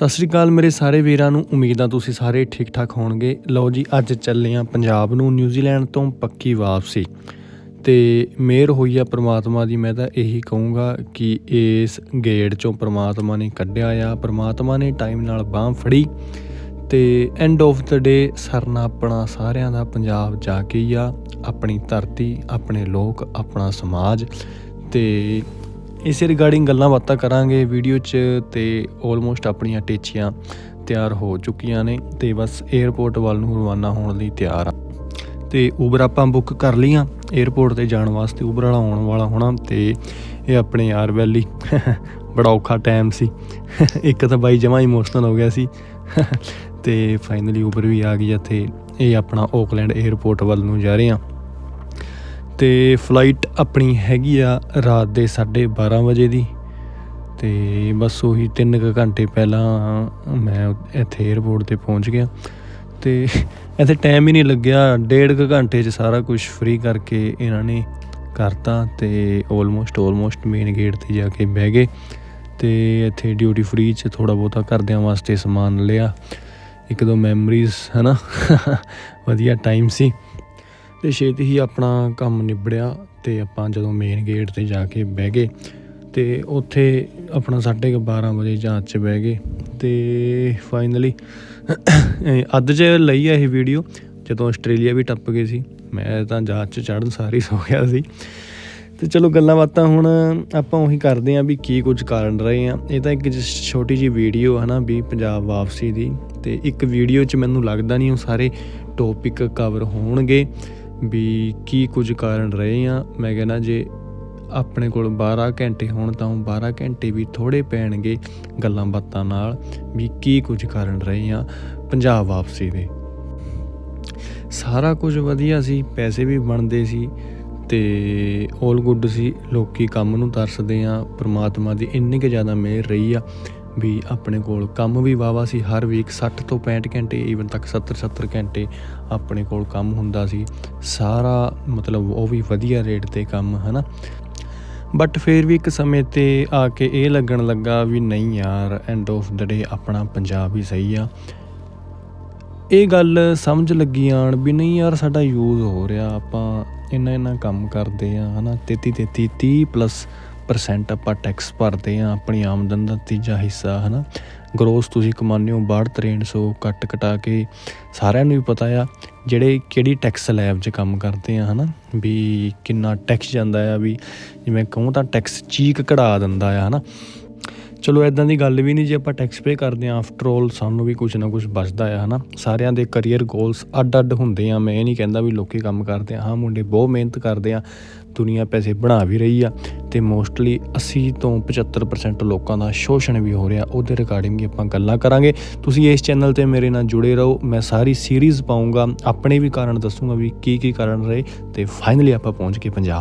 ਸਤਿ ਸ੍ਰੀ ਅਕਾਲ ਮੇਰੇ ਸਾਰੇ ਵੀਰਾਂ ਨੂੰ। ਉਮੀਦ ਆ ਤੁਸੀਂ ਸਾਰੇ ਠੀਕ ਠਾਕ ਹੋਣਗੇ। ਲਓ ਜੀ, ਅੱਜ ਚੱਲੇ ਆ ਪੰਜਾਬ ਨੂੰ, ਨਿਊਜ਼ੀਲੈਂਡ ਤੋਂ ਪੱਕੀ ਵਾਪਸੀ। ਤੇ ਮਿਹਰ ਹੋਈ ਆ ਪ੍ਰਮਾਤਮਾ ਦੀ, ਮੈਂ ਤਾਂ ਇਹੀ ਕਹੂੰਗਾ ਕਿ ਇਸ ਗੇੜ ਚੋਂ ਪ੍ਰਮਾਤਮਾ ਨੇ ਕੱਢਿਆ ਆ। ਪ੍ਰਮਾਤਮਾ ਨੇ ਟਾਈਮ ਨਾਲ ਬਾਹ ਫੜੀ ਤੇ ਐਂਡ ਆਫ ਦਾ ਡੇ ਸਰਨਾ ਆਪਣਾ ਸਾਰਿਆਂ ਦਾ ਪੰਜਾਬ ਜਾ ਕੇ ਹੀ ਆ। ਆਪਣੀ ਧਰਤੀ, ਆਪਣੇ ਲੋਕ, ਆਪਣਾ ਸਮਾਜ ਤੇ ਇਸੇ ਰਿਗਾਰਡਿੰਗ ਗੱਲਾਂ ਬਾਤਾਂ ਕਰਾਂਗੇ ਵੀਡੀਓ 'ਚ ਤੇ ਆਲਮੋਸਟ ਆਪਣੀਆਂ ਟੇਚੀਆਂ ਤਿਆਰ ਹੋ ਚੁੱਕੀਆਂ ਨੇ ਤੇ ਬਸ 에어ਪੋਰਟ ਵੱਲ ਨੂੰ ਰਵਾਨਾ ਹੋਣ ਲਈ ਤਿਆਰ ਆ। ਤੇ ਉਬਰ ਆਪਾਂ ਬੁੱਕ ਕਰ ਲਈਆਂ 에어ਪੋਰਟ ਤੇ ਜਾਣ ਵਾਸਤੇ ਉਬਰ ਵਾਲਾ ਆਉਣ ਵਾਲਾ ਹੋਣਾ ਤੇ ਇਹ ਆਪਣੇ ਯਾਰ ਵੈਲੀ ਬੜਾ ਔਖਾ ਟਾਈਮ ਸੀ। ਇੱਕ ਤਾਂ ਬਾਈ ਜਮਾ ਇਮੋਸ਼ਨਲ ਹੋ ਗਿਆ ਸੀ। ਤੇ ਫਾਈਨਲੀ ਉਬਰ ਵੀ ਆ ਗਈ ਇੱਥੇ, ਇਹ ਆਪਣਾ ਓਕਲੈਂਡ 에어ਪੋਰਟ ਵੱਲ ਨੂੰ ਜਾ ਰਹੇ ਆ। ਤੇ ਫਲਾਈਟ ਆਪਣੀ ਹੈਗੀ ਆ ਰਾਤ ਦੇ 12:30 ਵਜੇ ਦੀ। ਤੇ ਬਸ ਉਹੀ 3 ਕੁ ਘੰਟੇ ਪਹਿਲਾਂ ਮੈਂ ਇੱਥੇ 에ਅਰਪੋਰਟ ਤੇ ਪਹੁੰਚ ਗਿਆ। ਤੇ ਇੱਥੇ ਟਾਈਮ ਹੀ ਨਹੀਂ ਲੱਗਿਆ। ਡੇਢ ਕੁ ਘੰਟੇ 'ਚ ਸਾਰਾ ਕੁਝ ਫ੍ਰੀ ਕਰਕੇ ਇਹਨਾਂ ਨੇ ਕਰਤਾ ਤੇ ਆਲਮੋਸਟ ਆਲਮੋਸਟ ਮੇਨ ਗੇਟ ਤੇ ਜਾ ਕੇ ਬਹਿ ਗਏ। ਤੇ ਇੱਥੇ ਡਿਊਟੀ ਫ੍ਰੀ 'ਚ ਥੋੜਾ ਬਹੁਤਾ ਘਰਦਿਆਂ ਵਾਸਤੇ ਸਮਾਨ ਲਿਆ। ਇੱਕ ਦੋ ਮੈਮਰੀਜ਼ ਹਨਾ? ਵਧੀਆ ਟਾਈਮ ਸੀ। ਤੇ ਛੇਤੀ ਹੀ ਆਪਣਾ ਕੰਮ ਨਿਬੜਿਆ ਤੇ ਆਪਾਂ ਜਦੋਂ ਮੇਨ ਗੇਟ ਤੇ ਜਾ ਕੇ ਬਹਿ ਗਏ ਤੇ ਉੱਥੇ ਆਪਣਾ 12:30 ਵਜੇ ਜਾਂਚ 'ਚ ਬਹਿ ਗਏ ਤੇ ਫਾਈਨਲੀ ਅੱਧ 'ਚ ਲਈ ਆ ਇਹ ਵੀਡੀਓ ਜਦੋਂ ਆਸਟ੍ਰੇਲੀਆ ਵੀ ਟੱਪ ਗਏ ਸੀ, ਮੈਂ ਤਾਂ ਜਾਂਚ 'ਚ ਚੜ੍ਹਨ ਸਾਰੀ ਸੌ ਗਿਆ ਸੀ। ਤੇ ਚਲੋ ਗੱਲਾਂ ਬਾਤਾਂ ਹੁਣ ਆਪਾਂ ਉਹੀ ਕਰਦੇ ਆਂ ਵੀ ਕੀ ਕੁਝ ਕਾਰਨ ਰਹੇ ਆ ਇਹ ਤਾਂ ਇੱਕ just ਛੋਟੀ ਜੀ ਵੀਡੀਓ ਹੈ ਨਾ ਵੀ ਪੰਜਾਬ ਵਾਪਸੀ ਦੀ ਤੇ ਇੱਕ ਵੀਡੀਓ 'ਚ ਮੈਨੂੰ ਲੱਗਦਾ ਨਹੀਂ ਉਹ ਸਾਰੇ ਟੌਪਿਕ ਕਵਰ ਹੋਣਗੇ। ਵੀ ਕੀ ਕੁਝ ਕਾਰਨ ਰਹੇ ਆ? ਮੈਂ ਕਹਿੰਦਾ ਜੇ ਆਪਣੇ ਕੋਲ 12 ਘੰਟੇ ਹੋਣ ਤਾਂ ਉਹ 12 ਘੰਟੇ ਵੀ ਥੋੜੇ ਪੈਣਗੇ ਗੱਲਾਂ ਬਾਤਾਂ ਨਾਲ ਵੀ ਕੀ ਕੁਝ ਕਾਰਨ ਰਹੇ ਆ ਪੰਜਾਬ ਵਾਪਸੀ ਦੇ। ਸਾਰਾ ਕੁਝ ਵਧੀਆ ਸੀ, ਪੈਸੇ ਵੀ ਬਣਦੇ ਸੀ ਤੇ 올 ਗੁੱਡ ਸੀ, ਲੋਕੀ ਕੰਮ ਨੂੰ ਤਰਸਦੇ ਆ, ਪ੍ਰਮਾਤਮਾ ਦੀ ਇੰਨੀ ਕਿ ਜ਼ਿਆਦਾ ਮਿਹਰ ਰਹੀ ਆ ਵੀ ਆਪਣੇ ਕੋਲ ਕੰਮ ਵੀ ਵਾਵਾ ਸੀ, ਹਰ ਵੀਕ 60 ਤੋਂ 65 ਘੰਟੇ ਈਵਨ ਤੱਕ 70 70 ਘੰਟੇ ਆਪਣੇ ਕੋਲ ਕੰਮ ਹੁੰਦਾ ਸੀ। ਸਾਰਾ ਮਤਲਬ ਉਹ ਵੀ ਵਧੀਆ ਰੇਟ ਤੇ ਕੰਮ, ਹਨਾ? ਬਟ ਫਿਰ ਵੀ ਇੱਕ ਸਮੇਂ ਤੇ ਆ ਕੇ ਇਹ ਲੱਗਣ ਲੱਗਾ ਵੀ ਨਹੀਂ ਯਾਰ ਐਂਡ ਆਫ ਦਾ ਡੇ ਆਪਣਾ ਪੰਜਾਬ ਹੀ ਸਹੀ ਆ। ਇਹ ਗੱਲ ਸਮਝ ਲੱਗੀ ਆਣ ਵੀ ਨਹੀਂ ਯਾਰ, ਸਾਡਾ ਯੂਜ਼ ਹੋ ਰਿਹਾ, ਆਪਾਂ ਇੰਨਾ ਇੰਨਾ ਕੰਮ ਕਰਦੇ ਆ, ਹਨਾ? 33 33 30 ਪਲੱਸ ਪਰਸੈਂਟ ਆਪਾਂ ਟੈਕਸ ਭਰਦੇ ਆ ਆਪਣੀ ਆਮਦਨ ਦਾ ਤੀਜਾ ਹਿੱਸਾ, ਹਨਾ? ਗਰੋਸ ਤੁਸੀਂ ਕਮਾਉਂਦੇ ਹੋ 62 6300 ਕੱਟ ਕਟਾ ਕੇ, ਸਾਰਿਆਂ ਨੂੰ ਵੀ ਪਤਾ ਆ ਜਿਹੜੇ ਕਿਹੜੀ ਟੈਕਸ ਲੈਬ 'ਚ ਕੰਮ ਕਰਦੇ ਆ, ਹਨਾ? ਵੀ ਕਿੰਨਾ ਟੈਕਸ ਜਾਂਦਾ ਆ, ਵੀ ਜਿਵੇਂ ਕਹੂੰ ਤਾਂ ਟੈਕਸ ਚੀਕ ਕਢਾ ਦਿੰਦਾ ਆ, ਹਨਾ? ਚਲੋ ਇਦਾਂ ਦੀ ਗੱਲ ਵੀ ਨਹੀਂ ਜੇ ਆਪਾਂ ਟੈਕਸ ਪੇ ਕਰਦੇ ਆ ਆਫਟਰ ਆਲ ਸਾਨੂੰ ਵੀ ਕੁਝ ਨਾ ਕੁਝ ਬਚਦਾ ਆ, ਹਨਾ? ਸਾਰਿਆਂ ਦੇ ਕੈਰੀਅਰ ਗੋਲਸ ਅੱਡ-ਅੱਡ ਹੁੰਦੇ ਆ, ਮੈਂ ਇਹ ਨਹੀਂ ਕਹਿੰਦਾ ਵੀ ਲੋਕੀ ਕੰਮ ਕਰਦੇ ਆ। ਹਾਂ, ਮੁੰਡੇ ਬਹੁਤ ਮਿਹਨਤ ਕਰਦੇ ਆ, ਦੁਨੀਆ ਪੈਸੇ ਬਣਾ ਵੀ ਰਹੀ ਆ ਤੇ ਮੋਸਟਲੀ 80 ਤੋਂ 75% ਲੋਕਾਂ ਦਾ ਸ਼ੋਸ਼ਣ ਵੀ ਹੋ ਰਿਹਾ, ਉਹਦੇ ਰਿਗਾਰਡਿੰਗ ਆਪਾਂ ਗੱਲਾਂ ਕਰਾਂਗੇ। ਤੁਸੀਂ ਇਸ ਚੈਨਲ ਤੇ ਮੇਰੇ ਨਾਲ ਜੁੜੇ ਰਹੋ, ਮੈਂ ਸਾਰੀ ਸੀਰੀਜ਼ ਪਾਉਂਗਾ ਆਪਣੇ ਵੀ ਕਾਰਨ ਦੱਸੂਗਾ ਵੀ ਕੀ ਕੀ ਕਾਰਨ ਰਹੇ ਤੇ ਫਾਈਨਲੀ ਆਪਾਂ ਪਹੁੰਚ ਗਏ ਪੰਜਾਬ।